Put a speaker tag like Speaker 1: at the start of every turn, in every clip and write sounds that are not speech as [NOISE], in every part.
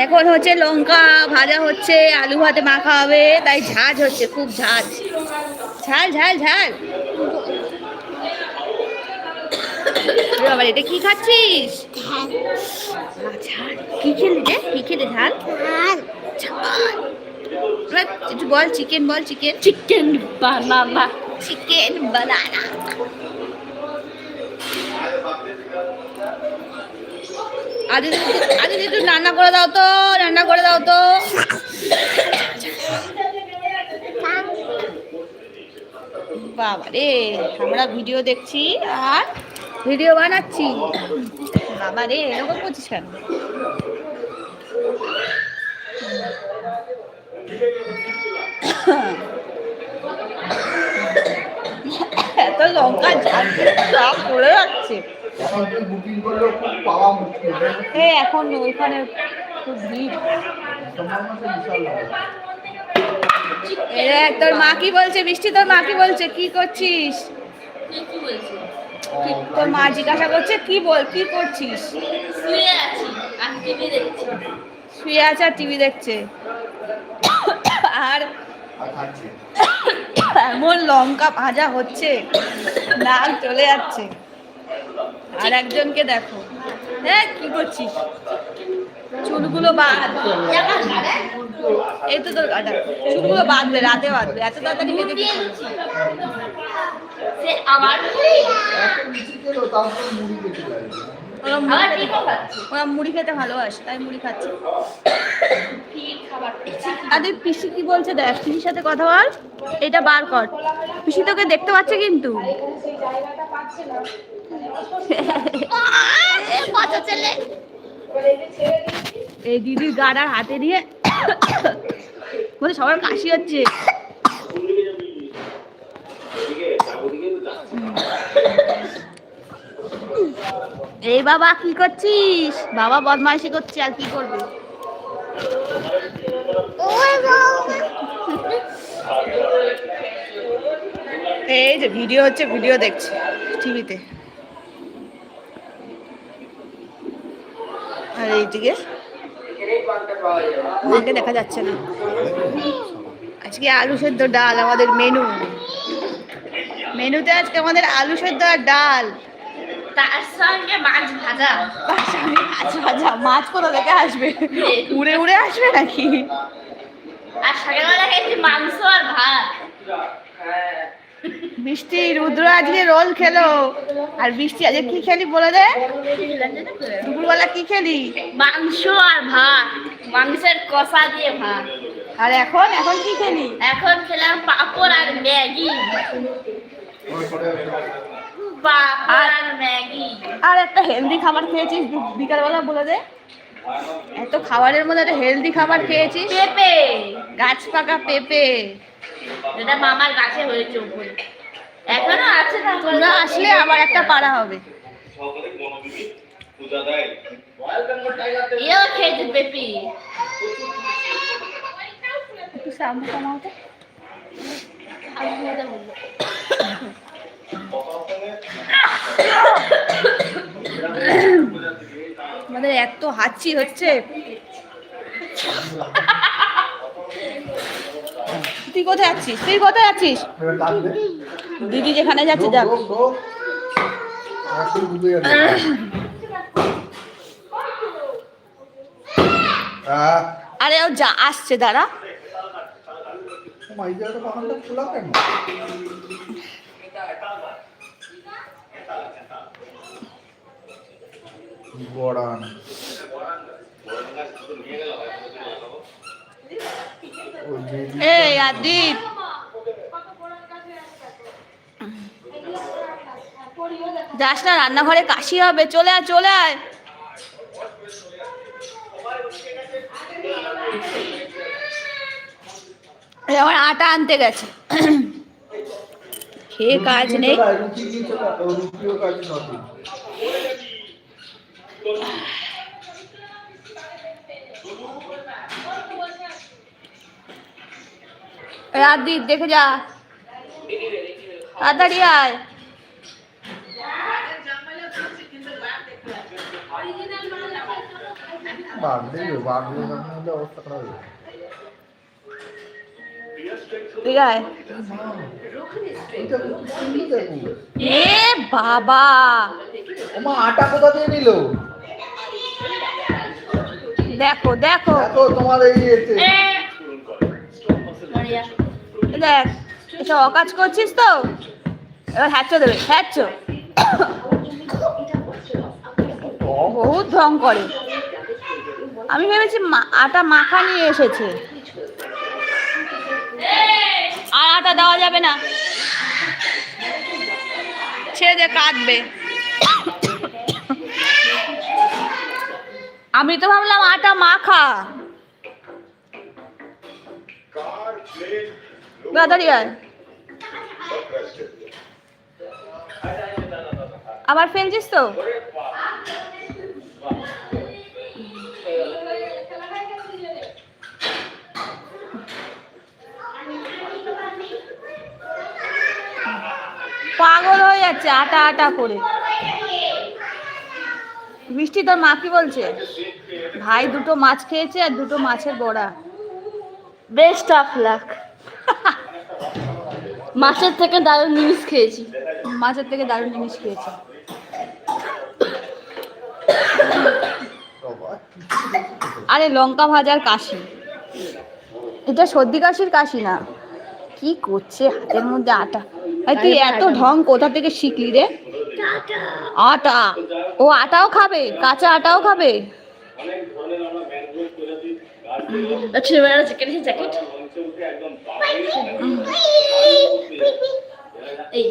Speaker 1: এখন হচ্ছে লঙ্কা ভাজা হচ্ছে আলু ভাতে মাখা হবে তাই ঝাঁজ হচ্ছে খুব ঝাঁজ ঝাল ঝাল ঝাল। [COUGHS] বাবা এটা কি খাচ্ছিস? কি খেলি রে? কি খেলি ঝাল? ঝাল। একটু বল চিকেন বল chicken
Speaker 2: chicken banana
Speaker 1: chicken banana আজ আজ একটু রান্না করে দাও তো, রান্না করে দাও তো। বাবা রে আমরা ভিডিও দেখছি আর ভিডিও বানাচ্ছি। বাবা রে এরকম করছিস কেন? এত লঙ্কা ঝাল পড়ে যাচ্ছে।
Speaker 3: এখন তুই বুকিং করলেও খুব পাওয়া মুশকিল
Speaker 1: এখন ওইখানে খুব ভিড়। তোর মা কি বলছে? বৃষ্টি তোর মা কি বলছে? কি করছিস? তোর মা জিজ্ঞাসা করছে কি বল কি করছিস?
Speaker 2: শুয়ে আছি আর টিভি দেখছি।
Speaker 1: শুয়ে আছে আর টিভি দেখছে। আর এমন লঙ্কা ভাজা হচ্ছে নাক চলে যাচ্ছে। আর একজনকে দেখো। হ্যাঁ কি করছিস? চুলগুলো বাদ এই তো তোর কাটা চুলগুলো বাঁধবে রাতে বাঁধবে এত তাড়াতাড়ি বেঁধে কি
Speaker 2: সে আবার
Speaker 1: ওরা মুড়ি খেতে- ওরা মুড়ি খেতে ভালোবাসে তাই মুড়ি খাচ্ছে। আর তুই পিসি কি বলছে দেখ পিসির সাথে কথা বল এটা বার কর। পিসি তোকে দেখতে পাচ্ছে কিন্তু। এই দিদির গাড়ার হাতে দিয়ে বলে সবার কাশি হচ্ছে। এই বাবা, কি করছিস? বাবা বদমাইশি করছে, আর কি করবে? এই যে ভিডিও হচ্ছে, ভিডিও দেখছে টিভিতে। আর এইদিকে মাকে দেখা যাচ্ছে না। আজকে আলু সেদ্ধ ডাল, আমাদের মেনু। মেনুতে আজকে আমাদের আলু সেদ্ধ আর ডাল।
Speaker 2: তার সঙ্গে মাছ ভাজা
Speaker 1: বাস আমি মাছ ভাজা? মাছ কোথা থেকে আসবে? উড়ে উড়ে আসবে নাকি?
Speaker 2: আর সকালবেলা খেয়েছি মাংস আর ভাত।
Speaker 1: বৃষ্টি রুদ্র আজকে রোল খেলো। আর বৃষ্টি আজকে কি খেলি বলে দে? দুপুরবেলা কি খেলি?
Speaker 2: মাংস আর ভাত। মাংসের কষা দিয়ে ভাত।
Speaker 1: আর এখন? এখন কি খেলি?
Speaker 2: এখন খেলাম পাপড় আর ম্যাগি। আর ম্যাগি
Speaker 1: আর একটা হেলদি খাবার খেয়েছিস বিকালবেলা বলে দে। এত খাবারের মধ্যে একটা হেলদি খাবার খেয়েছিস?
Speaker 2: পেঁপে।
Speaker 1: গাছ পাকা পেঁপে।
Speaker 2: এটা মামার গাছে হয়েছে উপরে এখনও আছে
Speaker 1: তোরা আসলে আবার একটা পাড়া হবে।
Speaker 2: এও খেয়েছে পেঁপে।
Speaker 1: একটু সামনে কমাও তো। [COUGHS] আমাদের এত হাঁচি হচ্ছে। তুই কোথায় আছিস? তুই কোথায়
Speaker 3: আছিস?
Speaker 1: দিদি যেখানে যাচ্ছে, যাক। আরে ও যা, আসছে, দাঁড়া।
Speaker 3: এই
Speaker 1: যাস না রান্নাঘরে কাশি হবে। চলে আয় চলে আয়। আমার আটা আনতে গেছে। খেয়ে কাজ নেই
Speaker 3: রুটি দিয়ে চলে আয়, ও রুটিও কাজ নতুন
Speaker 1: আদিত দেখে যা তাড়াতাড়ি আয়
Speaker 3: বাঘ দেখবে বাঘ দেখবে হলে অবস্থা খারাপ
Speaker 1: এ বাবা!
Speaker 3: ওমা আটা কোথা দিয়ে নিল?
Speaker 1: দেখো দেখো।
Speaker 3: দেখো তোমার এই এতে।
Speaker 2: এ,
Speaker 1: দেখ এসব অকাজ করছিস তো? এবার হ্যাচ্ছ দেবে হ্যাচ্ছ বহুত ঢং করে। আমি ভেবেছি আটা মাখা নিয়ে এসেছে। আর আটা দেওয়া যাবে না। ছেড়ে কাঁদবে আমি তো ভাবলাম আটা মাখা। আবার ফেলছিস তো? পাগল হয়ে যাচ্ছে আটা আটা করে। বৃষ্টি তোর মা কি বলছে? ভাই দুটো মাছ খেয়েছে আর দুটো মাছের বড়া।
Speaker 2: বেস্ট অফ লাক মাছের থেকে দারুণ জিনিস খেয়েছি।
Speaker 1: মাছের থেকে দারুণ জিনিস খেয়েছি। আরে লঙ্কা ভাজার কাশি। এটা সর্দি কাশির কাশি না। কি করছে হাতের মধ্যে আটা? তুই এত ঢং কোথা থেকে শিখলি রে? আটা। ও আটাও খাবে? কাঁচা আটাও খাবে?
Speaker 2: এই।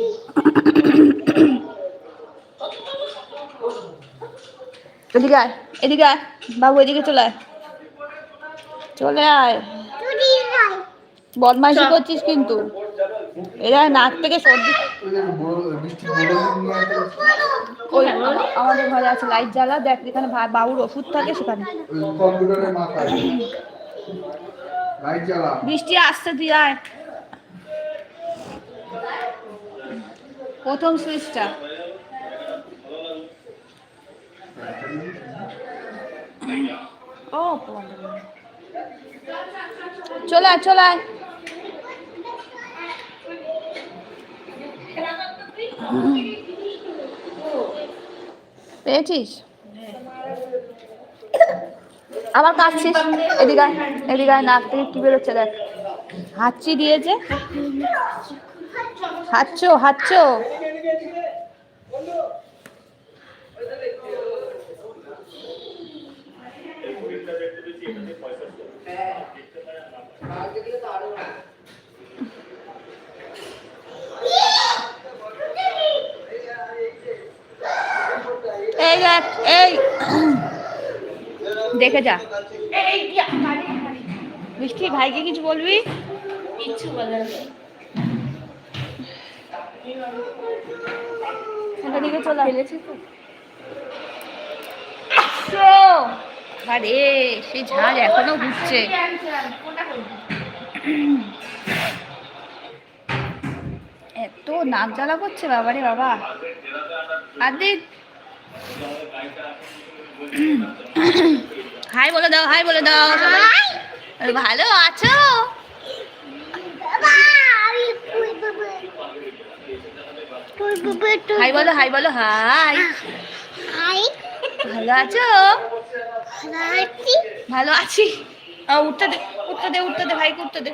Speaker 1: এদিকে আয় এদিকে আয়। বাবু এদিকে চলে আয়। চলে আয়। বদমাইশি করছিস কিন্তু। এরা নাক থেকে সর্দি
Speaker 3: ওই
Speaker 1: আমাদের ঘরে আছে লাইট জ্বালা, দেখ যেখানে বাবুর ওষুধ থাকে সেখানে। বৃষ্টি আসছে তুই আয় প্রথম সুইচটা ও চলে চলে আয় পেয়েছিস? আবার কাঁদছিস এদিকে এদিকায় এদিকে আয়, নাক থেকে কি বেরোচ্ছে দেখ। হাঁচি দিয়েছে। হাঁচছো হাঁচছো এই। দেখে যা। বৃষ্টি ভাইকে কিছু বলবি?
Speaker 2: কিচ্ছু বলার
Speaker 1: দিকে চলে ফেলেছি তো। আরে সেই এখনও ঘুরছে। এত নাক জ্বালা করছে বাবারে বাবা। আদি হাই বলে দাও হাই বলে দাও। ভালো আছো? হাই বলো হাই বলো হাই। হাই। ভালো আছো? ভালো আছি। উঠতে দে উঠতে দে উঠতে দে ভাইকে উঠতে দে।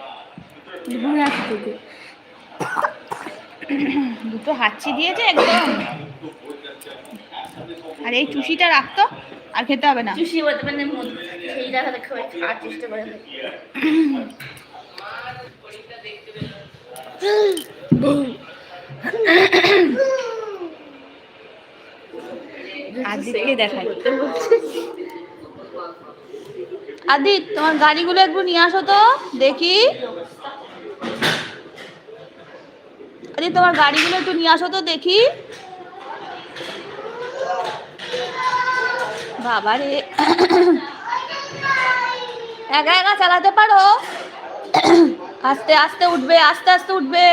Speaker 1: দুটো হাঁচি দিয়েছে একদম। আর এই চুষিটা রাখতো আর খেতে হবে না।
Speaker 2: চুষি বলতে মানে খাওয়ার চেষ্টা করে
Speaker 1: আদিতকে দেখাই। আদিত তোমার গাড়িগুলো একটু নিয়ে আসো তো দেখি। আদিত তোমার গাড়িগুলো একটু নিয়ে আসো তো দেখি। বাবারে। একা একা চালাতে পারো। আস্তে আস্তে উঠবে, আস্তে আস্তে উঠবে।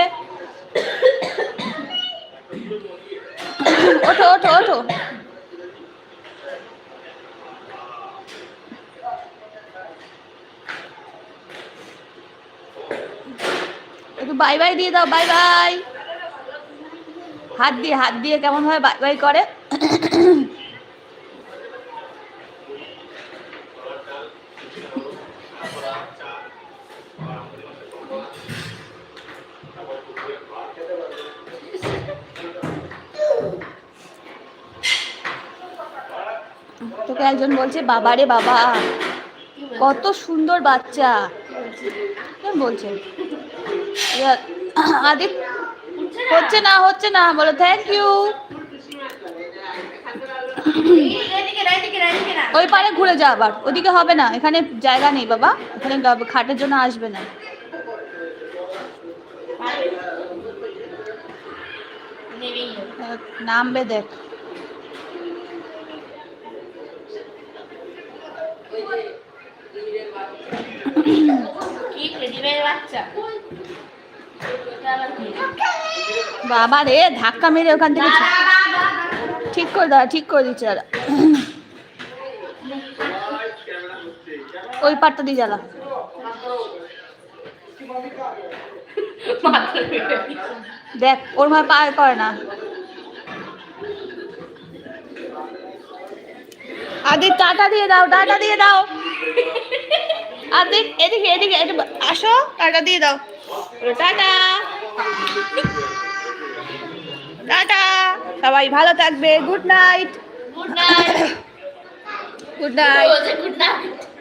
Speaker 1: ওঠো ওঠো ওঠো। একটু বাই বাই দিয়ে দাও, বাই বাই। হাত দিয়ে হাত দিয়ে কেমন ভাবে বাই বাই করে। একজন বলছে বাবা রে বাবা কত সুন্দর বাচ্চা। বলছে? আদিত হচ্ছে না হচ্ছে না বলো থ্যাংক ইউ। ওই পারে ঘুরে যা আবার ওদিকে হবে না এখানে জায়গা নেই বাবা এখানে খাটের জন্য আসবে না। নামবে দেখ
Speaker 2: কি টেডিবেয়ার বাচ্চা এটা আবার কি?
Speaker 1: বাবা রে, ধাক্কা মেরে ওখান থেকে। ঠিক করে দাঁড়া ঠিক করে দিচ্ছে দাঁড়া ওই পাটটা দিয়ে জ্বালা দেখ, ওর ভাই পার করে না আদিত টাটা দিয়ে দাও টাটা দিয়ে দাও। আদিত এদিকে এদিকে আসো টাটা দিয়ে দাও। টাটা। টাটা। সবাই ভালো থাকবে। Good night.
Speaker 2: Good night.
Speaker 1: Good night.
Speaker 2: Good night.